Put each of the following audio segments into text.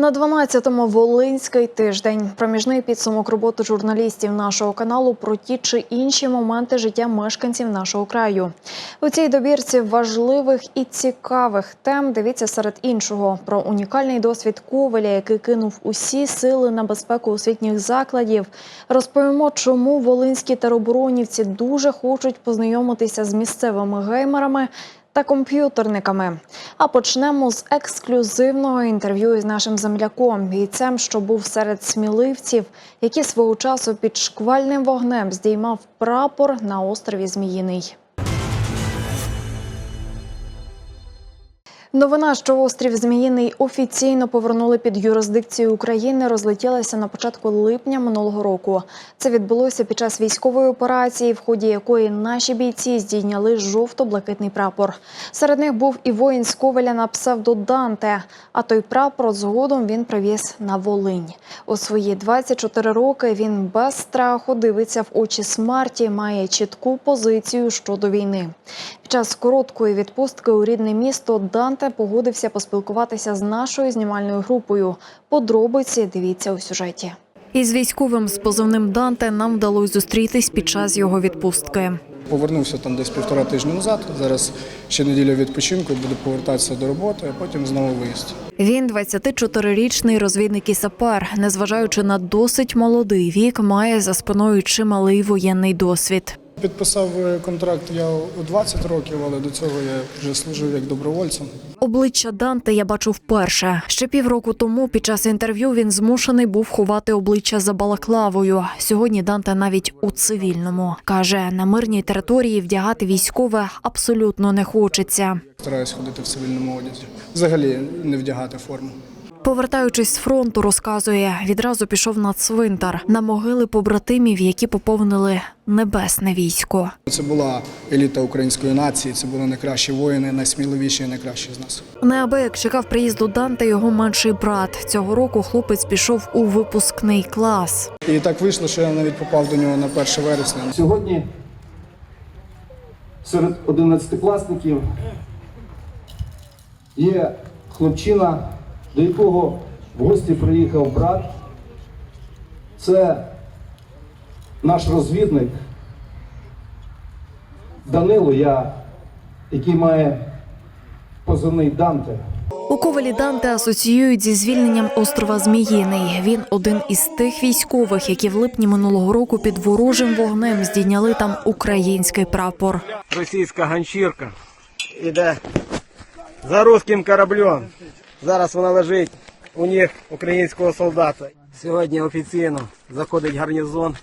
На 12-му Волинський тиждень. Проміжний підсумок роботи журналістів нашого каналу про ті чи інші моменти життя мешканців нашого краю. У цій добірці важливих і цікавих тем дивіться серед іншого про унікальний досвід Коваля, який кинув усі сили на безпеку освітніх закладів. Розповімо, чому волинські тероборонівці дуже хочуть познайомитися з місцевими геймерами та комп'ютерниками. А почнемо з ексклюзивного інтерв'ю із нашим земляком, бійцем, що був серед сміливців, які свого часу під шквальним вогнем здіймав прапор на острові Зміїний. Новина, що острів Зміїний офіційно повернули під юрисдикцію України, розлетілася на початку липня минулого року. Це відбулося під час військової операції, в ході якої наші бійці здійняли жовто-блакитний прапор. Серед них був і воїн з Ковеля на псевдо Данте. А той прапор згодом він привіз на Волинь. У свої 24 роки він без страху дивиться в очі смерті, має чітку позицію щодо війни. Під час короткої відпустки у рідне місто Данте погодився поспілкуватися з нашою знімальною групою. Подробиці дивіться у сюжеті. Із військовим з позивним Данте нам вдалося зустрітись під час його відпустки. Повернувся там десь півтора тижні назад. Зараз ще неділя відпочинку, буду повертатися до роботи, а потім знову виїзд. Він 24-річний розвідник і сапер. Незважаючи на досить молодий вік, має за спиною чималий воєнний досвід. Підписав е, контракт я у 20 років, але до цього я вже служив як добровольцем. Обличчя Данте я бачу вперше. Ще півроку тому під час інтерв'ю він змушений був ховати обличчя за балаклавою. Сьогодні Данте навіть у цивільному каже, на мирній території вдягати військове абсолютно не хочеться. Стараюсь ходити в цивільному одязі. Взагалі не вдягати форму. Повертаючись з фронту, розказує, відразу пішов на цвинтар на могили побратимів, які поповнили небесне військо. Це була еліта української нації, це були найкращі воїни, найсміливіші і найкращі з нас. Неабияк чекав приїзду Данте його менший брат. Цього року хлопець пішов у випускний клас. І так вийшло, що я навіть попав до нього на 1 вересня. Сьогодні серед 11-класників є хлопчина, до якого в гості приїхав брат. Це наш розвідник Данило, я, який має позивний Данте. У Ковалі Данте асоціюють зі звільненням острова Зміїний. Він один із тих військових, які в липні минулого року під ворожим вогнем здійняли там український прапор. російська ганчірка іде за руським кораблем. Зараз вона лежить у них українського солдата. Сьогодні офіційно заходить гарнізон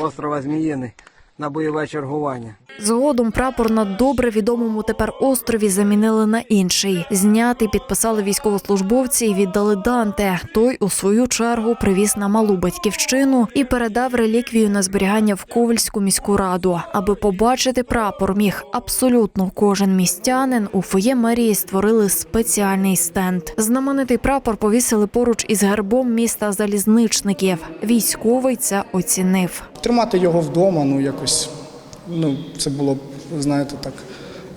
острова Зміїний на бойове чергування. Згодом прапор на добре відомому тепер острові замінили на інший. Знятий підписали військовослужбовці і віддали Данте. Той у свою чергу привіз на малу батьківщину і передав реліквію на зберігання в Ковальську міську раду. Аби побачити прапор, міг абсолютно кожен містянин. У фоє мерії створили спеціальний стенд. Знаменитий прапор повісили поруч із гербом міста залізничників. Військовий це оцінив. Тримати його вдома, ну якось, ну це було б, знаєте, так.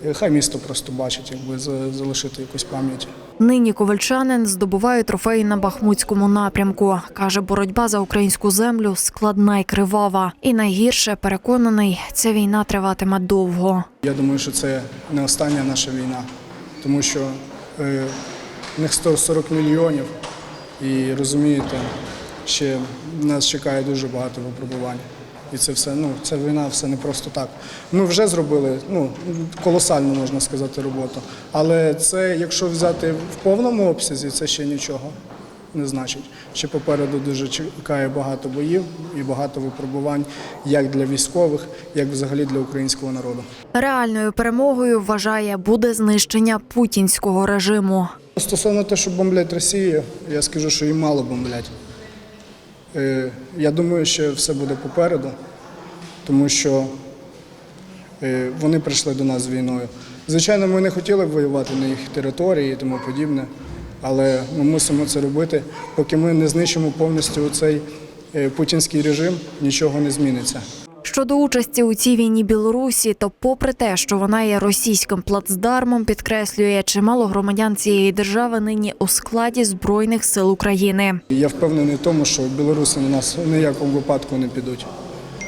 е, Хай місто просто бачить, якби за- залишити якусь пам'ять. Нині ковальчанин здобуває трофеї на бахмутському напрямку. каже, боротьба за українську землю складна й кривава. І найгірше переконаний, ця війна триватиме довго. Я думаю, що це не остання наша війна, тому що е, них 140 мільйонів, і розумієте, ще нас чекає дуже багато випробувань. І це все, ну, ця війна все не просто так. Ми вже зробили ну, колосальну, можна сказати, роботу. Але це, якщо взяти в повному обсязі, це ще нічого не значить. Ще попереду дуже чекає багато боїв і багато випробувань як для військових, як взагалі для українського народу. Реальною перемогою вважає буде знищення путінського режиму. Стосовно того, що бомблять Росію, я скажу, що їм мало бомблять. Е, Я думаю, що все буде попереду, тому що е, вони прийшли до нас з війною. Звичайно, ми не хотіли б воювати на їх території і тому подібне, але ми мусимо це робити. Поки ми не знищимо повністю цей путінський режим, нічого не зміниться. Щодо участі у цій війні Білорусі, то попри те, що вона є російським плацдармом, підкреслює чимало громадян цієї держави нині у складі збройних сил України. Я впевнений в тому, що білоруси на нас в ніякому випадку не підуть.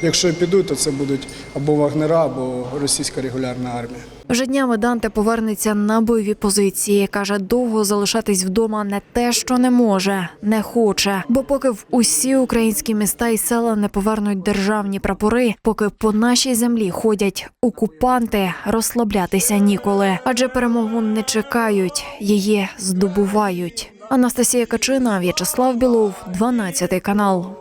Якщо підуть, то це будуть або вагнера, або російська регулярна армія. Вже днями Данте повернеться на бойові позиції. каже, довго залишатись вдома не те, що не може, не хоче. Бо поки в усі українські міста і села не повернуть державні прапори, поки по нашій землі ходять окупанти, розслаблятися ніколи. Адже перемогу не чекають, її здобувають. Анастасія Качина, В'ячеслав Білов, 12 канал.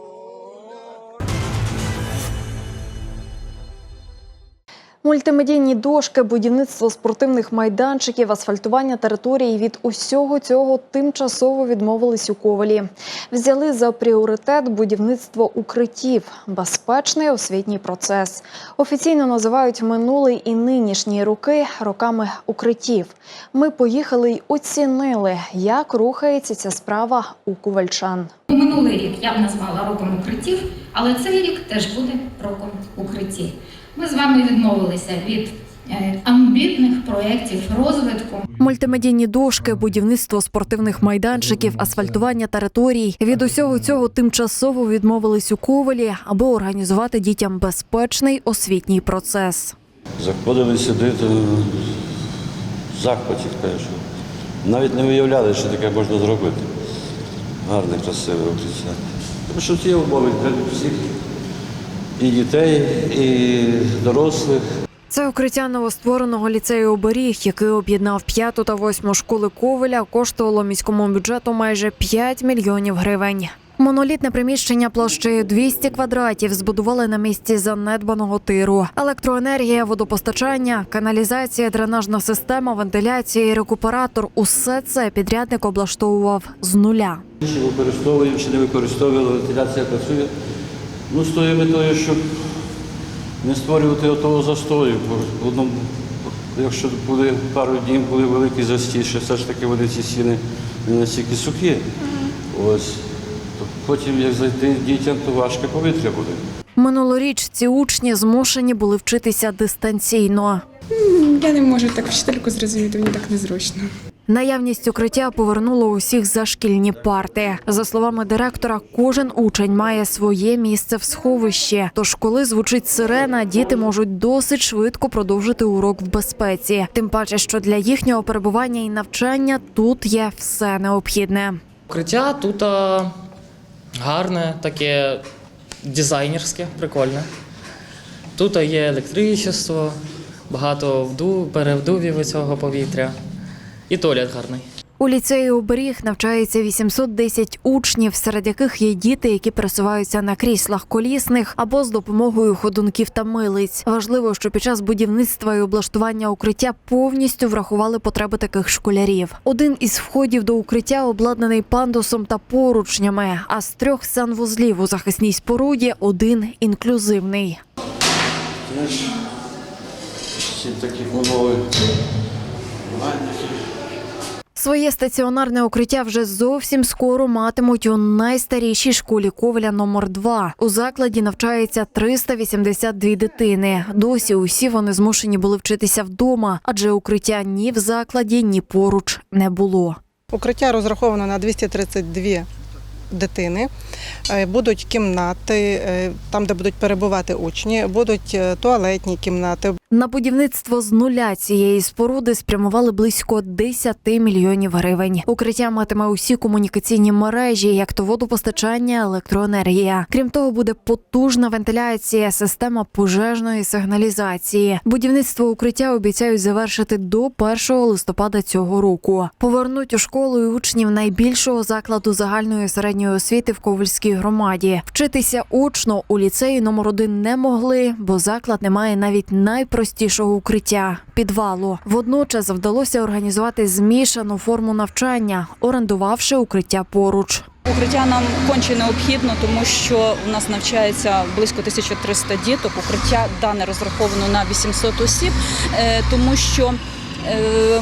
Мультимедійні дошки, будівництво спортивних майданчиків, асфальтування території від усього цього тимчасово відмовились у Ковалі. Взяли за пріоритет будівництво укриттів, безпечний освітній процес. Офіційно називають минулий і нинішні роки роками укриттів. Ми поїхали й оцінили, як рухається ця справа у ковальчан. Минулий рік я б назвала роком укриттів, але цей рік теж буде роком укриттів. Ми з вами відмовилися від е, амбітних проєктів розвитку. Мультимедійні дошки, будівництво спортивних майданчиків, асфальтування територій. Від усього цього тимчасово відмовились у Ковалі, аби організувати дітям безпечний освітній процес. Заходили сюди, то в захваті, конечно. Навіть не уявляли, що таке можна зробити. Гарне, красиве укриття. Тому що ті умови для всіх і дітей, і дорослих. Це укриття новоствореного ліцею оберіг, який об'єднав п'яту та восьму школи Ковеля, коштувало міському бюджету майже 5 мільйонів гривень. Монолітне приміщення площею 200 квадратів збудували на місці занедбаного тиру. Електроенергія, водопостачання, каналізація, дренажна система, вентиляція і рекуператор – усе це підрядник облаштовував з нуля. Чи використовуємо, чи не використовували, вентиляція працює. Ну, з тою метою, щоб не створювати отого застою. Бо в одному, якщо були пару днів, були великі застій, що все ж таки вони ці стіни не настільки сухі. Ось. То потім, як зайти дітям, то важке повітря буде. Минулоріч ці учні змушені були вчитися дистанційно. Я не можу так вчительку зрозуміти, мені так незручно. Наявність укриття повернула усіх за шкільні парти. За словами директора, кожен учень має своє місце в сховищі. Тож, коли звучить сирена, діти можуть досить швидко продовжити урок в безпеці. Тим паче, що для їхнього перебування і навчання тут є все необхідне. Укриття тут гарне, таке дизайнерське, прикольне. Тут є електричество, багато вду, перевдувів цього повітря. І туалет гарний. У ліцеї оберіг навчається 810 учнів, серед яких є діти, які пересуваються на кріслах колісних або з допомогою ходунків та милиць. Важливо, що під час будівництва і облаштування укриття повністю врахували потреби таких школярів. Один із входів до укриття обладнаний пандусом та поручнями. А з трьох санвузлів у захисній споруді один інклюзивний. Всі такі умови. Своє стаціонарне укриття вже зовсім скоро матимуть у найстарішій школі Ковля номер 2 У закладі навчається 382 дитини. Досі усі вони змушені були вчитися вдома, адже укриття ні в закладі, ні поруч не було. Укриття розраховано на 232 дитини. Е, Будуть кімнати, е, там, де будуть перебувати учні, будуть е, туалетні кімнати, На будівництво з нуля цієї споруди спрямували близько 10 мільйонів гривень. Укриття матиме усі комунікаційні мережі, як то водопостачання, електроенергія. Крім того, буде потужна вентиляція, система пожежної сигналізації. Будівництво укриття обіцяють завершити до 1 листопада цього року. Повернуть у школу і учнів найбільшого закладу загальної середньої освіти в Ковальській громаді. Вчитися очно у ліцеї номер 1 не могли, бо заклад не має навіть найпростішого укриття підвалу. Водночас вдалося організувати змішану форму навчання, орендувавши укриття поруч. Укриття нам конче необхідно, тому що у нас навчається близько 1300 діток. Укриття дане розраховано на 800 осіб, е, тому що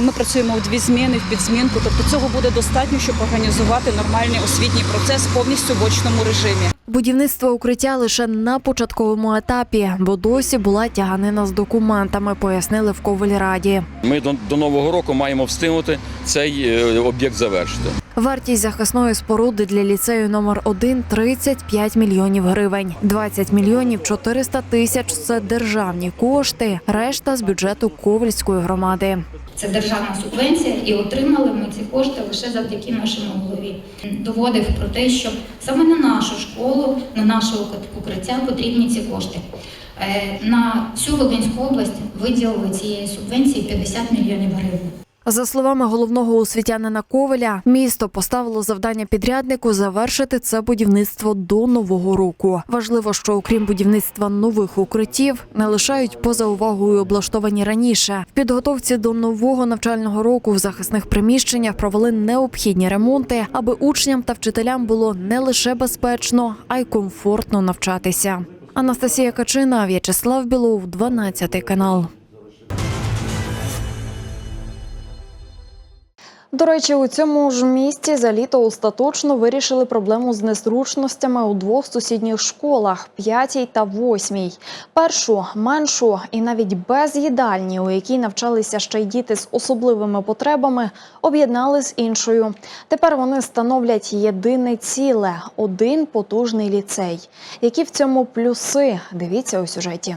ми працюємо в дві зміни, в підзмінку. Тобто цього буде достатньо, щоб організувати нормальний освітній процес повністю в очному режимі. Будівництво укриття лише на початковому етапі, бо досі була тяганина з документами, пояснили в Ковельраді. Ми до, до нового року маємо встигнути цей е, об'єкт завершити. Вартість захисної споруди для ліцею номер 1 – 35 мільйонів гривень. 20 мільйонів 400 тисяч – це державні кошти, решта з бюджету Ковельської громади. Це державна субвенція, і отримали ми ці кошти лише завдяки нашому голові. Доводив про те, що саме на нашу школу, на наше укриття потрібні ці кошти. Е, На всю Волинську область виділили цієї субвенції 50 мільйонів гривень. За словами головного освітянина Ковеля, місто поставило завдання підряднику завершити це будівництво до нового року. Важливо, що окрім будівництва нових укриттів, не лишають поза увагою облаштовані раніше. В підготовці до нового навчального року в захисних приміщеннях провели необхідні ремонти, аби учням та вчителям було не лише безпечно, а й комфортно навчатися. Анастасія Качина, В'ячеслав Білов, 12 канал. До речі, у цьому ж місті за літо остаточно вирішили проблему з незручностями у двох сусідніх школах п'ятій та восьмій. Першу меншу і навіть без їдальні, у якій навчалися ще й діти з особливими потребами, об'єднали з іншою. Тепер вони становлять єдине ціле один потужний ліцей. Які в цьому плюси? Дивіться у сюжеті.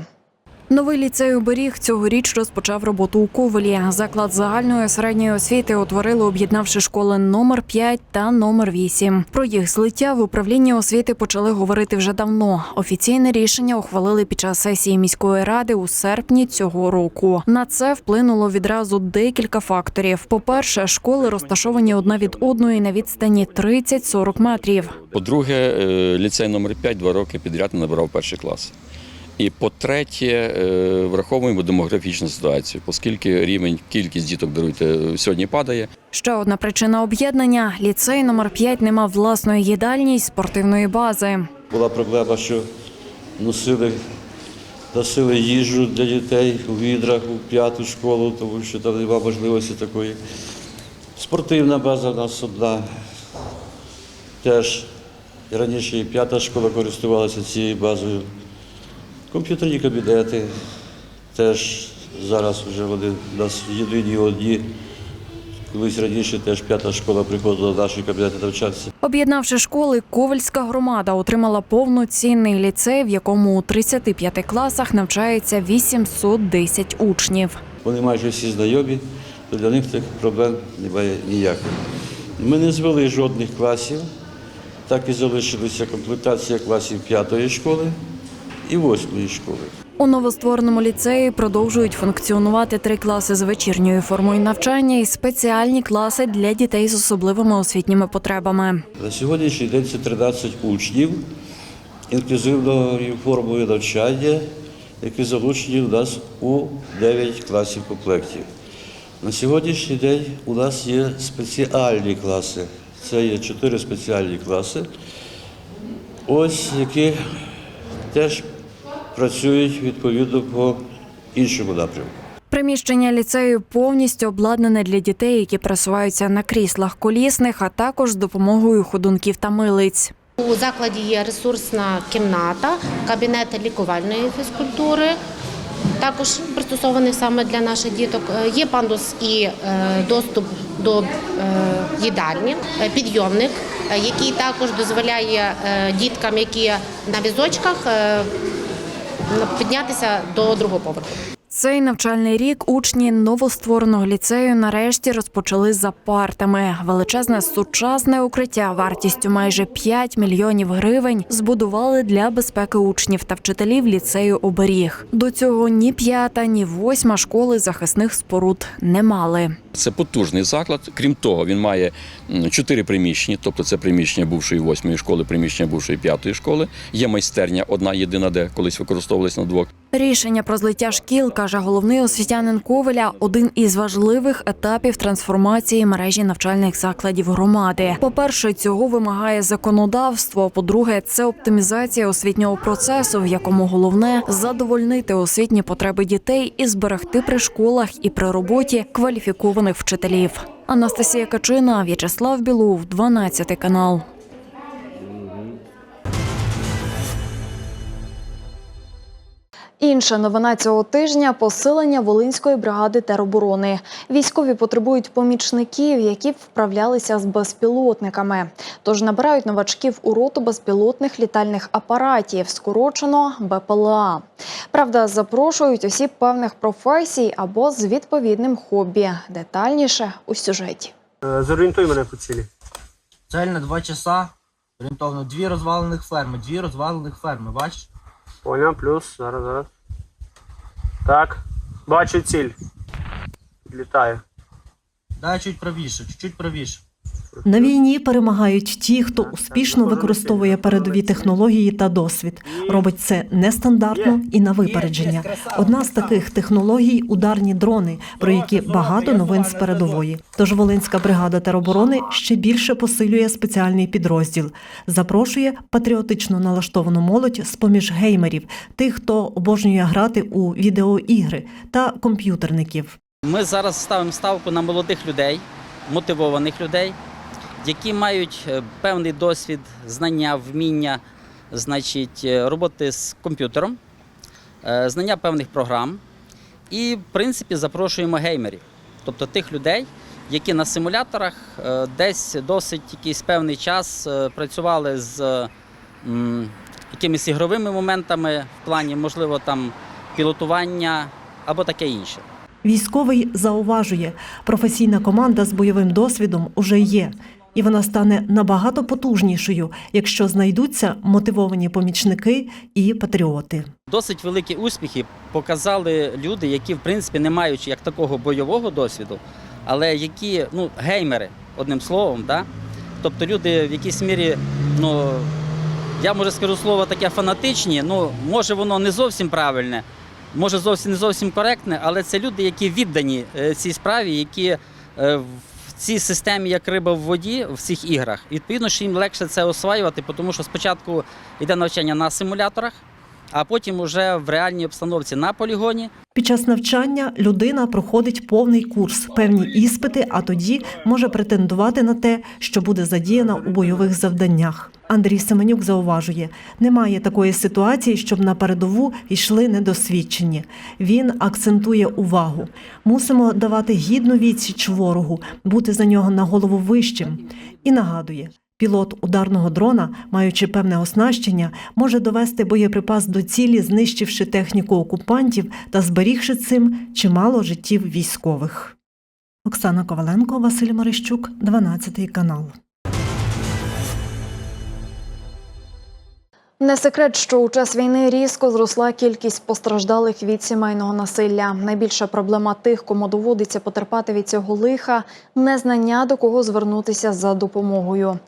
Новий ліцей оберіг цьогоріч розпочав роботу у Ковелі. Заклад загальної середньої освіти утворили, об'єднавши школи номер 5 та номер 8. Про їх злиття в управлінні освіти почали говорити вже давно. Офіційне рішення ухвалили під час сесії міської ради у серпні цього року. На це вплинуло відразу декілька факторів. По-перше, школи розташовані одна від одної на відстані 30-40 метрів. По-друге, е, ліцей номер 5 два роки підряд не набирав перший клас. І по-третє, е, враховуємо демографічну ситуацію, оскільки рівень, кількість діток даруйте сьогодні падає. Ще одна причина об'єднання: ліцей номер 5 не мав власної їдальні й спортивної бази. Була проблема, що носили, носили їжу для дітей у відрах у п'яту школу, тому що там немає можливості такої. Спортивна база в нас одна. Теж і раніше і п'ята школа користувалася цією базою. Комп'ютерні кабінети теж зараз вже вони у нас єдині одні. Колись раніше теж п'ята школа приходила в наші кабінети навчатися. Об'єднавши школи, Ковальська громада отримала повноцінний ліцей, в якому у 35 класах навчається 810 учнів. Вони майже всі знайомі, то для них таких проблем немає ніяких. Ми не звели жодних класів, так і залишилася комплектація класів п'ятої школи і восьмої школи. У новоствореному ліцеї продовжують функціонувати три класи з вечірньою формою навчання і спеціальні класи для дітей з особливими освітніми потребами. На сьогоднішній день це 13 учнів інклюзивною формою навчання, які залучені у нас у 9 класів комплектів. На сьогоднішній день у нас є спеціальні класи. Це є 4 спеціальні класи, ось які теж працюють відповідно по іншому напрямку. Приміщення ліцею повністю обладнане для дітей, які пересуваються на кріслах колісних, а також з допомогою ходунків та милиць. У закладі є ресурсна кімната, кабінет лікувальної фізкультури, також пристосований саме для наших діток. Е, Є пандус і е, доступ до е, їдальні, підйомник, який також дозволяє діткам, які на візочках, піднятися до другого поверху. Цей навчальний рік учні новоствореного ліцею нарешті розпочали за партами. Величезне сучасне укриття вартістю майже 5 мільйонів гривень збудували для безпеки учнів та вчителів ліцею оберіг. До цього ні п'ята, ні восьма школи захисних споруд не мали. Це потужний заклад. Крім того, він має чотири приміщення, тобто це приміщення бувшої восьмої школи, приміщення бувшої п'ятої школи. Є майстерня, одна єдина, де колись використовувалась на двох. Рішення про злиття шкіл, каже головний освітянин Ковеля, один із важливих етапів трансформації мережі навчальних закладів громади. По-перше, цього вимагає законодавство. По-друге, це оптимізація освітнього процесу, в якому головне задовольнити освітні потреби дітей і зберегти при школах і при роботі кваліфікованих вчителів. Анастасія Качина, В'ячеслав Білов, 12 канал. Інша новина цього тижня посилення Волинської бригади тероборони. Військові потребують помічників, які б вправлялися з безпілотниками. Тож набирають новачків у роту безпілотних літальних апаратів, скорочено БПЛА. Правда, запрошують осіб певних професій або з відповідним хобі. Детальніше у сюжеті. Зорієнтуй мене по цілі. Цель на 2 часа. Орієнтовно дві розвалених ферми. Дві розвалених ферми, бачиш? Поняв, плюс. Зараз, зараз. Так. Бачу ціль. Літаю. Дай чуть правіше, чуть правіше. На війні перемагають ті, хто успішно використовує передові технології та досвід. Робить це нестандартно і на випередження. Одна з таких технологій ударні дрони, про які багато новин з передової. Тож Волинська бригада тероборони ще більше посилює спеціальний підрозділ. Запрошує патріотично налаштовану молодь з поміж геймерів, тих, хто обожнює грати у відеоігри та комп'ютерників. Ми зараз ставимо ставку на молодих людей, мотивованих людей, які мають е, певний досвід, знання, вміння, значить, е, роботи з комп'ютером, е, знання певних програм. І, в принципі, запрошуємо геймерів, тобто тих людей, які на симуляторах десь досить якийсь певний час працювали з якимись ігровими моментами в плані, можливо, там пілотування або таке інше. Військовий зауважує, професійна команда з бойовим досвідом уже є, і вона стане набагато потужнішою, якщо знайдуться мотивовані помічники і патріоти. Досить великі успіхи показали люди, які, в принципі, не маючи як такого бойового досвіду, але які ну, геймери, одним словом, да? тобто люди в якійсь мірі, ну, я може скажу слово таке фанатичні, ну, може воно не зовсім правильне, може зовсім не зовсім коректне, але це люди, які віддані е, цій справі, які е, в цій системі, як риба в воді, в цих іграх. Відповідно, що їм легше це осваювати, тому що спочатку йде навчання на симуляторах, а потім уже в реальній обстановці на полігоні. Під час навчання людина проходить повний курс, певні іспити, а тоді може претендувати на те, що буде задіяна у бойових завданнях. Андрій Семенюк зауважує, немає такої ситуації, щоб на передову йшли недосвідчені. Він акцентує увагу. Мусимо давати гідну відсіч ворогу, бути за нього на голову вищим. І нагадує. Пілот ударного дрона, маючи певне оснащення, може довести боєприпас до цілі, знищивши техніку окупантів та зберігши цим чимало життів військових. Оксана Коваленко, Василь Марищук, 12 канал. Не секрет, що у час війни різко зросла кількість постраждалих від сімейного насилля. Найбільша проблема тих, кому доводиться потерпати від цього лиха незнання до кого звернутися за допомогою.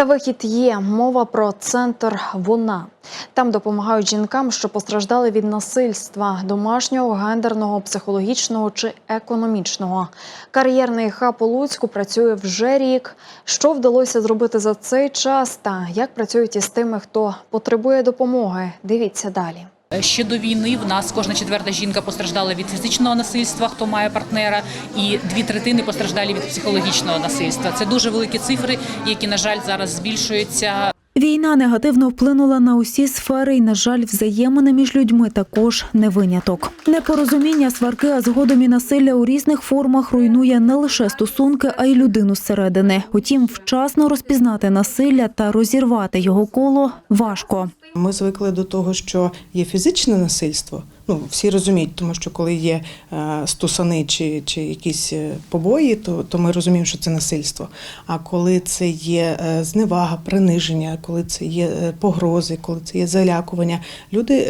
Та вихід є мова про центр Вона. Там допомагають жінкам, що постраждали від насильства домашнього, гендерного, психологічного чи економічного. Кар'єрний хаб у Луцьку працює вже рік. Що вдалося зробити за цей час та як працюють із тими, хто потребує допомоги? Дивіться далі. Ще до війни в нас кожна четверта жінка постраждала від фізичного насильства, хто має партнера, і дві третини постраждали від психологічного насильства. Це дуже великі цифри, які на жаль зараз збільшуються. Війна негативно вплинула на усі сфери, і, на жаль, взаємини між людьми також не виняток. Непорозуміння, сварки, а згодом і насилля у різних формах руйнує не лише стосунки, а й людину зсередини. Утім, вчасно розпізнати насилля та розірвати його коло важко. Ми звикли до того, що є фізичне насильство. Ну всі розуміють, тому що коли є е, стусани чи, чи якісь е, побої, то, то ми розуміємо, що це насильство. А коли це є е, зневага, приниження, коли це є погрози, коли це є залякування, люди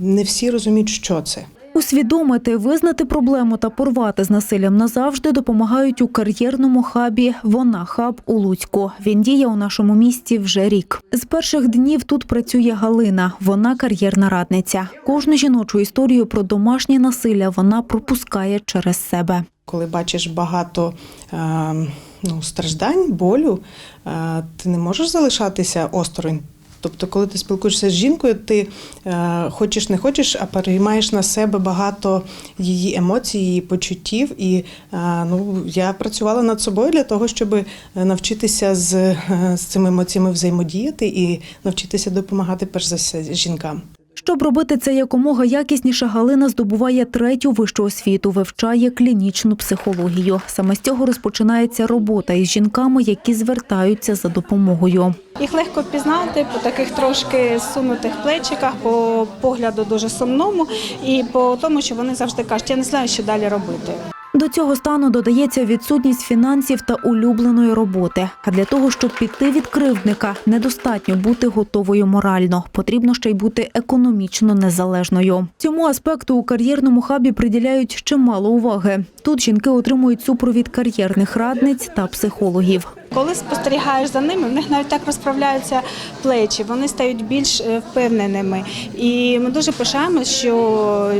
не всі розуміють, що це. Усвідомити, визнати проблему та порвати з насиллям назавжди допомагають у кар'єрному хабі Вона хаб у Луцьку. Він діє у нашому місті вже рік. З перших днів тут працює Галина. Вона кар'єрна радниця. Кожну жіночу історію про домашнє насилля вона пропускає через себе. Коли бачиш багато е, ну, страждань, болю, е, ти не можеш залишатися осторонь. Тобто, коли ти спілкуєшся з жінкою, ти е, хочеш не хочеш, а переймаєш на себе багато її емоцій, її почуттів. І е, ну, я працювала над собою для того, щоб навчитися з, е, з цими емоціями взаємодіяти і навчитися допомагати перш за все жінкам. Щоб робити це якомога якісніше, Галина здобуває третю вищу освіту, вивчає клінічну психологію. Саме з цього розпочинається робота із жінками, які звертаються за допомогою. Їх легко впізнати по таких трошки сунутих плечиках, по погляду дуже сумному і по тому, що вони завжди кажуть, я не знаю, що далі робити. До цього стану додається відсутність фінансів та улюбленої роботи. А для того, щоб піти від кривдника, недостатньо бути готовою морально. Потрібно ще й бути економічно незалежною. Цьому аспекту у кар'єрному хабі приділяють чимало уваги. Тут жінки отримують супровід кар'єрних радниць та психологів. Коли спостерігаєш за ними, в них навіть так розправляються плечі, вони стають більш е, впевненими. І ми дуже пишаємося, що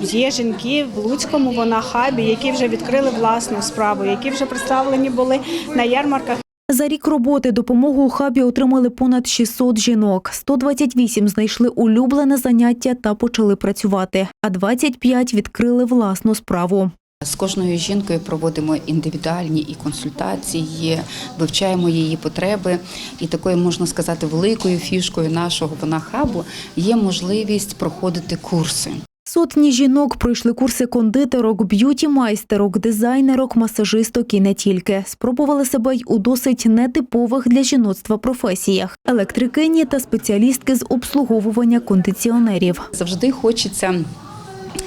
є жінки в Луцькому вона хабі, які вже відкрили власну справу, які вже представлені були на ярмарках. За рік роботи допомогу у хабі отримали понад 600 жінок. 128 знайшли улюблене заняття та почали працювати, а 25 відкрили власну справу. З кожною жінкою проводимо індивідуальні і консультації, вивчаємо її потреби. І такою можна сказати, великою фішкою нашого вона хабу є можливість проходити курси. Сотні жінок пройшли курси кондитерок, б'юті-майстерок, дизайнерок, масажисток і не тільки. Спробували себе й у досить нетипових для жіноцтва професіях: електрикині та спеціалістки з обслуговування кондиціонерів. Завжди хочеться.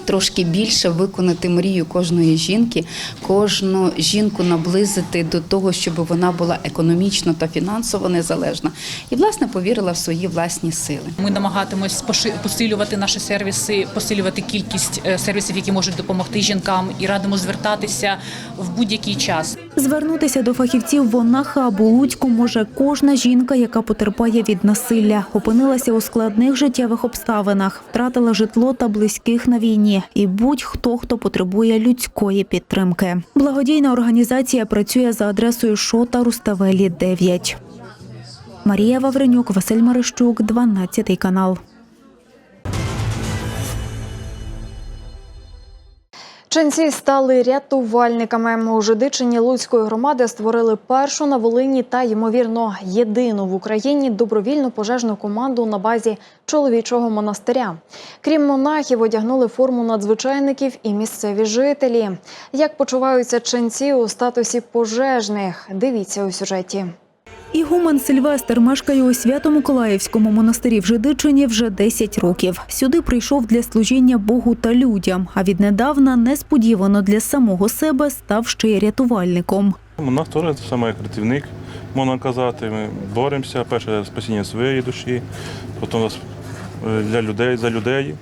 Трошки більше виконати мрію кожної жінки, кожну жінку наблизити до того, щоб вона була економічно та фінансово незалежна, і власне повірила в свої власні сили. Ми намагатимось посилювати наші сервіси, посилювати кількість е, сервісів, які можуть допомогти жінкам, і радимо звертатися в будь-який час. Звернутися до фахівців вона хабу Луцьку може кожна жінка, яка потерпає від насилля, опинилася у складних життєвих обставинах, втратила житло та близьких на війні, і будь-хто, хто потребує людської підтримки. Благодійна організація працює за адресою Шота Руставелі 9. Марія Вавренюк, Василь Марищук, 12 канал. Ченці стали рятувальниками. У Жидичині Луцької громади створили першу на Волині та, ймовірно, єдину в Україні добровільну пожежну команду на базі чоловічого монастиря. Крім монахів, одягнули форму надзвичайників і місцеві жителі. Як почуваються ченці у статусі пожежних? Дивіться у сюжеті. Ігумен Сильвестр мешкає у Свято-Миколаївському монастирі в Жидичині вже 10 років. Сюди прийшов для служіння Богу та людям, а віднедавна несподівано для самого себе став ще й рятувальником. У нас теж саме рятівник, можна казати. Ми боремося, перше спасіння своєї душі, потім е, для людей, за людей.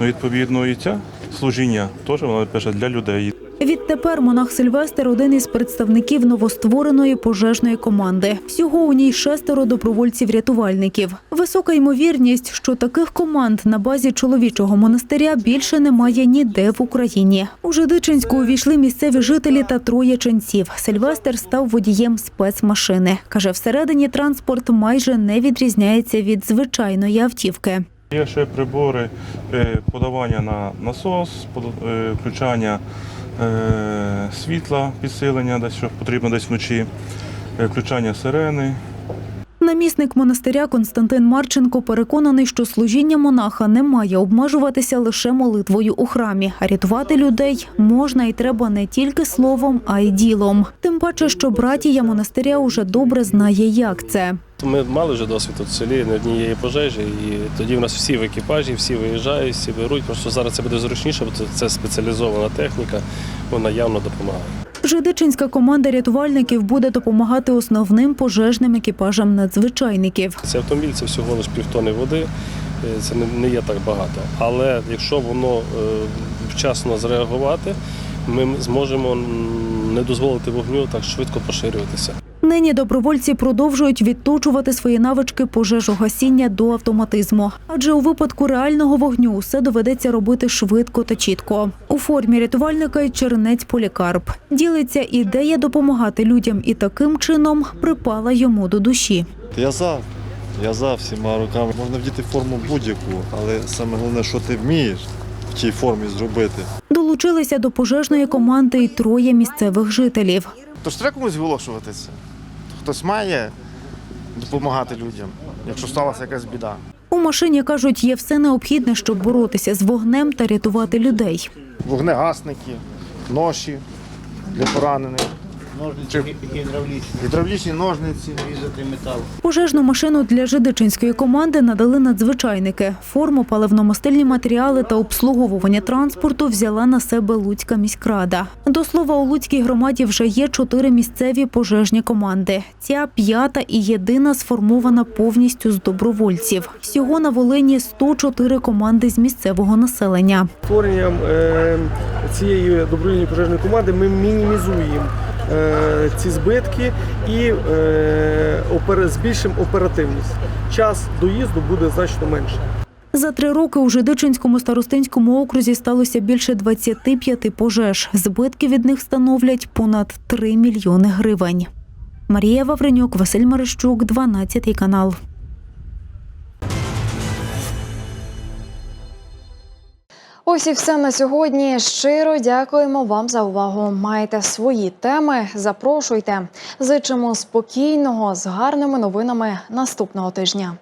Ну, відповідно, і це служіння теж воно перше для людей. Відтепер монах Сильвестр один із представників новоствореної пожежної команди. Всього у ній шестеро добровольців-рятувальників. Висока ймовірність, що таких команд на базі чоловічого монастиря більше немає ніде в Україні. У Жидичинську увійшли місцеві жителі та троє ченців. Сильвестр став водієм спецмашини. Каже, всередині транспорт майже не відрізняється від звичайної автівки. Є ще прибори е, подавання на насос, е, включання е, світла, підсилення, що потрібно десь вночі, включання сирени. Намісник монастиря Константин Марченко переконаний, що служіння монаха не має обмежуватися лише молитвою у храмі, рятувати людей можна і треба не тільки словом, а й ділом. Тим паче, що братія монастиря уже добре знає, як це. Ми мали вже досвід в селі не однієї пожежі, і тоді в нас всі в екіпажі, всі виїжджають, всі беруть. Просто зараз це буде зручніше, бо це спеціалізована техніка, вона явно допомагає. Жидичинська команда рятувальників буде допомагати основним пожежним екіпажам надзвичайників. Цей автомобіль це всього лише півтони води, е, це не- не є так багато. Але якщо воно е, вчасно зреагувати, ми зможемо не дозволити вогню так швидко поширюватися. Нині добровольці продовжують відточувати свої навички пожежогасіння до автоматизму, адже у випадку реального вогню все доведеться робити швидко та чітко. У формі рятувальника й чернець Полікарп ділиться ідея допомагати людям, і таким чином припала йому до душі. Я за. Я за всіма руками. Можна вдіти форму будь-яку, але саме головне, що ти вмієш в тій формі зробити. Долучилися до пожежної команди й троє місцевих жителів. Тож треба комусь виголошуватися. Хтось має допомагати людям, якщо сталася якась біда. У машині кажуть, є все необхідне, щоб боротися з вогнем та рятувати людей. вогнегасники, ноші для поранених, Ножниці гідравлічні, гідравлічні ножниці. різати метал. Пожежну машину для жидичинської команди надали надзвичайники. Форму, паливно-мастильні матеріали та обслуговування транспорту взяла на себе Луцька міськрада. До слова, у Луцькій громаді вже є чотири місцеві пожежні команди. Ця п'ята і єдина сформована повністю з добровольців. Всього на Волині 104 команди з місцевого населення. Створенням е, цієї добровільної пожежної команди ми мінімізуємо ці збитки і е, збільшимо оперативність. Час доїзду буде значно менше. За три роки у Жидичинському старостинському окрузі сталося більше 25 пожеж. Збитки від них становлять понад 3 мільйони гривень. Марія Вавренюк, Василь Марищук, 12 канал. Ось і все на сьогодні. Щиро дякуємо вам за увагу. Маєте свої теми? Запрошуйте. Зичимо спокійного з гарними новинами наступного тижня.